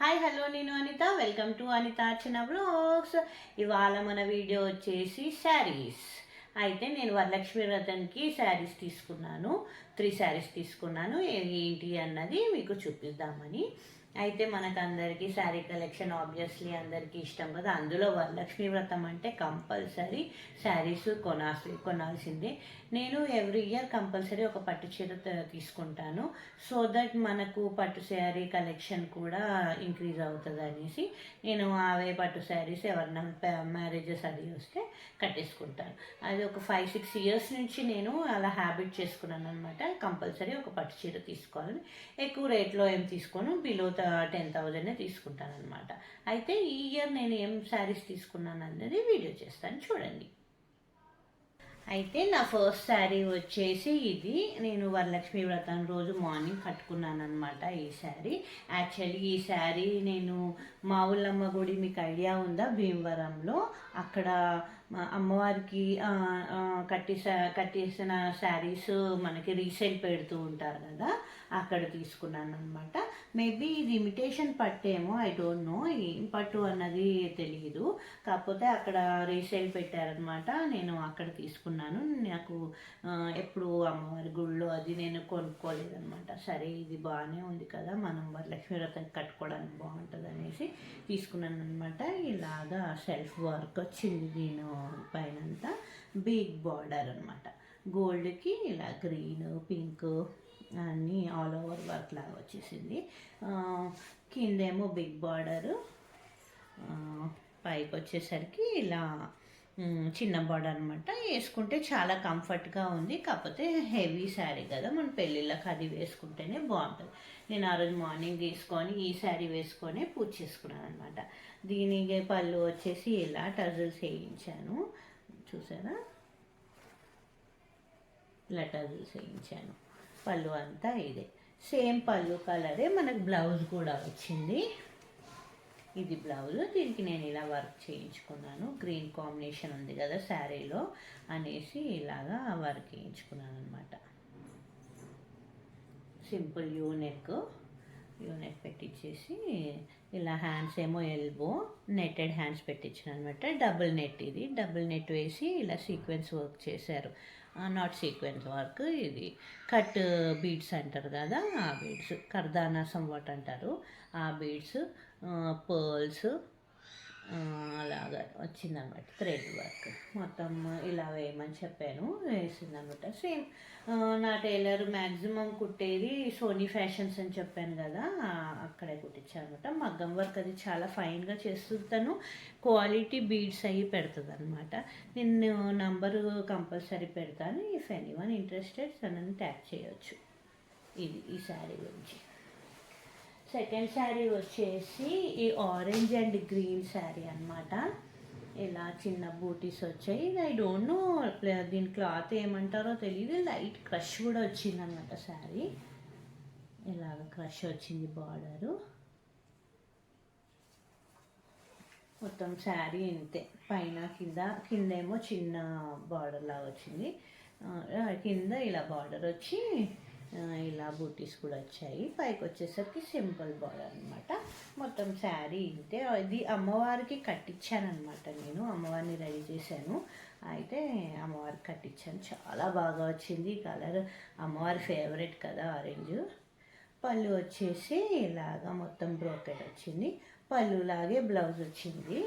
Hi hello నేను Anitha. Welcome to Anitha Archana blogs ఇవాళ మన వీడియో వచ్చేసి శారీస్ అయితే నేను వరలక్ష్మి వ్రతానికి శారీస్ తీసుకున్నాను. త్రీ శారీస్ తీసుకున్నాను. ఏంటి అన్నది మీకు చూపిద్దామని. అయితే మనకు అందరికీ శారీ కలెక్షన్ ఆబ్వియస్లీ అందరికీ ఇష్టం కదా. అందులో వరలక్ష్మి వ్రతం అంటే కంపల్సరీ శారీస్ కొనాల్సి కొనాల్సిందే. నేను ఎవ్రీ ఇయర్ కంపల్సరీ ఒక పట్టు చీర తీసుకుంటాను. సో దట్ మనకు పట్టు శారీ కలెక్షన్ కూడా ఇంక్రీజ్ అవుతుంది అనేసి నేను అవే పట్టు శారీస్ ఎవరన్నా మ్యారేజెస్ అది వస్తే కట్టేసుకుంటాను. అది ఒక ఫైవ్ సిక్స్ ఇయర్స్ నుంచి నేను అలా హ్యాబిట్ చేసుకున్నాను అనమాట కంపల్సరీ ఒక పట్టు చీర తీసుకోవాలని. ఎక్కువ రేట్లో ఏం తీసుకోను. బిలో టెన్ థౌజండ్ తీసుకుంటాను అనమాట అయితే ఈ ఇయర్ నేను ఏం శారీస్ తీసుకున్నాను అన్నది వీడియో చేస్తాను చూడండి. అయితే నా ఫస్ట్ శారీ వచ్చేసి ఇది. నేను వరలక్ష్మి వ్రతం రోజు మార్నింగ్ కట్టుకున్నాను అనమాట ఈ శారీ. యాక్చువల్లీ ఈ శారీ నేను మా ఊళ్ళమ్మ గుడి మీకు ఐడియా ఉందా? భీమవరంలో. అక్కడ మా అమ్మవారికి కట్టేసా కట్టేసిన శారీస్ మనకి రీసేల్ పెడుతూ ఉంటారు కదా అక్కడ తీసుకున్నాను అనమాట మేబీ ఇది ఇమిటేషన్ పట్టేమో ఐ డోంట్ నో ఏం పట్టు అన్నది తెలియదు కాకపోతే అక్కడ రీసేల్ పెట్టారనమాట నేను అక్కడ తీసుకున్నాను. నాకు ఎప్పుడు అమ్మవారి గుళ్ళో అది నేను కొనుక్కోలేదనమాట సరే ఇది బాగానే ఉంది కదా మనం వరలక్ష్మి వ్రతం కట్టుకోవడానికి బాగుంటుంది అనేసి తీసుకున్నాను అనమాట ఇలాగా సెల్ఫ్ వర్క్ వచ్చింది నేను. పైనంతా బిగ్ బార్డర్ అనమాట గోల్డ్కి ఇలా గ్రీన్ పింక్ అన్నీ ఆల్ ఓవర్ వర్క్ లాగా వచ్చేసింది. కిందేమో బిగ్ బార్డరు పైకి వచ్చేసరికి ఇలా చిన్న బార్డర్ అనమాట వేసుకుంటే చాలా కంఫర్ట్గా ఉంది. కాకపోతే హెవీ శారీ కదా. మన పెళ్ళిళ్ళకి అది వేసుకుంటేనే బాగుంటుంది. నేను ఆ రోజు మార్నింగ్ తీసుకొని ఈ శారీ వేసుకొని పూజ చేసుకున్నాను అనమాట దీనికి పళ్ళు వచ్చేసి ఇలా టజల్స్ వేయించాను. చూసారా? ఇలా టజల్స్ వేయించాను. పళ్ళు అంతా ఇదే. సేమ్ పళ్ళు కలరే మనకు బ్లౌజ్ కూడా వచ్చింది. ఇది బ్లౌజ్. దీనికి నేను ఇలా వర్క్ చేయించుకున్నాను. గ్రీన్ కాంబినేషన్ ఉంది కదా శారీలో అనేసి ఇలాగా వర్క్ చేయించుకున్నాను అనమాట simple U neck. U neck పెట్టించేసి ఇలా హ్యాండ్స్ ఏమో ఎల్బో నెట్టెడ్ హ్యాండ్స్ పెట్టించిన అనమాట డబుల్ నెట్ ఇది. డబుల్ నెట్ వేసి ఇలా సీక్వెన్స్ వర్క్ చేశారు. నాట్ సీక్వెన్స్ వర్క్ ఇది. కట్ బీడ్స్ అంటారు కదా ఆ బీడ్స్. కర్దానా వాట్ అంటారు. ఆ బీడ్స్ పర్ల్స్ అలాగా వచ్చిందనమాట థ్రెడ్ వర్క్. మొత్తం ఇలా వేయమని చెప్పాను. వేసిందనమాట సేమ్ నా టైలర్ మ్యాక్సిమం కుట్టేది సోనీ ఫ్యాషన్స్ అని చెప్పాను కదా అక్కడే కుట్టించానమాట మగ్గం వర్క్ అది చాలా ఫైన్గా చేస్తుంటాను. క్వాలిటీ బీడ్స్ అయ్యి పెడుతుంది అనమాట నేను నంబరు కంపల్సరీ పెడతాను. ఇఫ్ ఎనీ వన్ ఇంట్రెస్టెడ్ తనని ట్యాప్ చేయొచ్చు. ఇది ఈ శారీ గురించి. సెకండ్ శారీ వచ్చేసి ఈ ఆరెంజ్ అండ్ గ్రీన్ శారీ అన్నమాట. ఇలా చిన్న బూటీస్ వచ్చాయి. ఇది ఐ డోంట్ నో దీని క్లాత్ ఏమంటారో తెలియదు లైట్ క్రష్ కూడా వచ్చింది అనమాట శారీ. ఇలాగ క్రష్ వచ్చింది బార్డరు. మొత్తం శారీ ఇంతే. పైన కింద కింద ఏమో చిన్న బార్డర్ లాగా వచ్చింది. కింద ఇలా బార్డర్ వచ్చి ఇలా బూటీస్ కూడా వచ్చాయి. పైకి వచ్చేసరికి సింపుల్ బార్డర్ అనమాట మొత్తం శారీ ఇంతే. ఇది అమ్మవారికి కట్టించాను అనమాట నేను. అమ్మవారిని రెడీ చేశాను. అయితే అమ్మవారికి కట్టించాను. చాలా బాగా వచ్చింది. కలర్ అమ్మవారి ఫేవరెట్ కదా ఆరెంజ్ పళ్ళు వచ్చేసి ఇలాగా మొత్తం బ్రోకెట్ వచ్చింది. పళ్ళు లాగే బ్లౌజ్ వచ్చింది.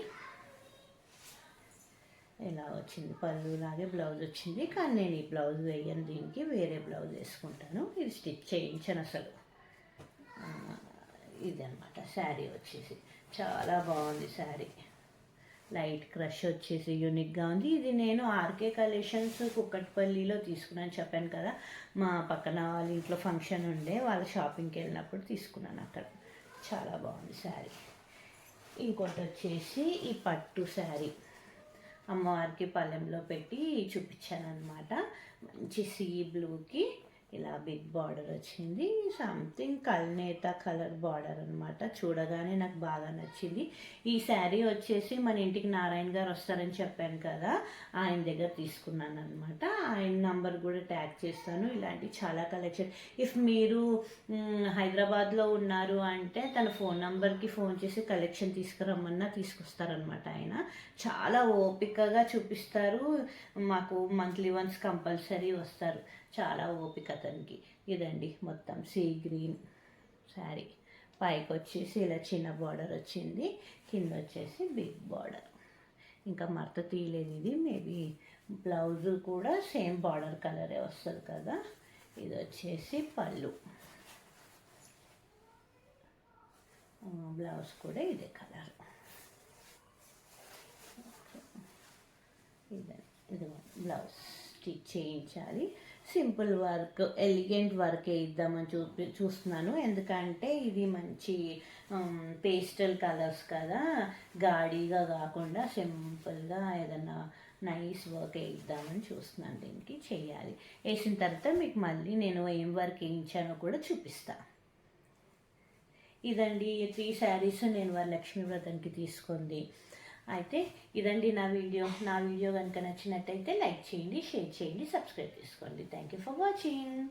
ఇలా వచ్చింది పళ్ళు లాగే బ్లౌజ్ వచ్చింది. కానీ నేను ఈ బ్లౌజ్ వేయను దీనికి వేరే బ్లౌజ్ వేసుకుంటాను. ఇది స్టిచ్ చేయించను అసలు. ఇది అనమాట శారీ వచ్చేసి. చాలా బాగుంది శారీ. లైట్ క్రష్ వచ్చేసి యూనిక్గా ఉంది. ఇది నేను ఆర్కే కలెక్షన్స్ కుక్కట్పల్లిలో తీసుకున్నాను చెప్పాను కదా. మా పక్కన వాళ్ళ ఇంట్లో ఫంక్షన్ ఉండే వాళ్ళ షాపింగ్కి వెళ్ళినప్పుడు తీసుకున్నాను అక్కడ. చాలా బాగుంది శారీ. ఇంకోటి వచ్చేసి ఈ పట్టు శారీ. అమ్మవారికి పళ్ళెంలో పెట్టి చూపించాను అనమాట మంచి సీ బ్లూకి. ఇలా బిగ్ బార్డర్ వచ్చింది. సంథింగ్ కల్నేత కలర్ బార్డర్ అనమాట చూడగానే నాకు బాగా నచ్చింది. ఈ శారీ వచ్చేసి మన ఇంటికి నారాయణ గారు వస్తారని చెప్పాను కదా ఆయన దగ్గర తీసుకున్నాను అనమాట ఆయన నంబర్ కూడా ట్యాగ్ చేస్తాను. ఇలాంటి చాలా కలెక్షన్ ఇఫ్ మీరు హైదరాబాద్లో ఉన్నారు అంటే తన ఫోన్ నంబర్కి ఫోన్ చేసి కలెక్షన్ తీసుకురమ్మన్నా తీసుకొస్తారనమాట ఆయన. చాలా ఓపికగా చూపిస్తారు. మాకు మంత్లీ వన్స్ కంపల్సరీ వస్తారు. చాలా ఓపిక అతనికి ఇదండి మొత్తం సీ గ్రీన్ శారీ. పైకి వచ్చేసి ఇలా చిన్న బార్డర్ వచ్చింది. కింద వచ్చేసి బిగ్ బార్డర్ ఇంకా మరత తీయలేదు ఇది. మేబీ బ్లౌజ్ కూడా సేమ్ బార్డర్ కలరే వస్తుంది కదా. ఇది వచ్చేసి పళ్ళు. బ్లౌజ్ కూడా ఇదే కలర్ ఇదే. ఇది బ్లౌజ్ స్టిచ్ చేయించాలి. సింపుల్ వర్క్ ఎలిగెంట్ వర్క్ ఇద్దామని చూపి చూస్తున్నాను. ఎందుకంటే ఇది మంచి పేస్టల్ కలర్స్ కదా. గాడిగా కాకుండా సింపుల్గా ఏదైనా నైస్ వర్క్ వేద్దామని చూస్తున్నాను దీనికి చేయాలి. వేసిన తర్వాత మీకు మళ్ళీ నేను ఏం వర్క్ వేయించానో కూడా చూపిస్తాను ఇదండి త్రీ శారీస్ నేను వరలక్ష్మి వ్రతానికి తీసుకుంది. అయితే ఇదండి నా వీడియో. నా వీడియో కనుక నచ్చినట్టయితే లైక్ చేయండి షేర్ చేయండి సబ్స్క్రైబ్ చేసుకోండి. Thank you for watching.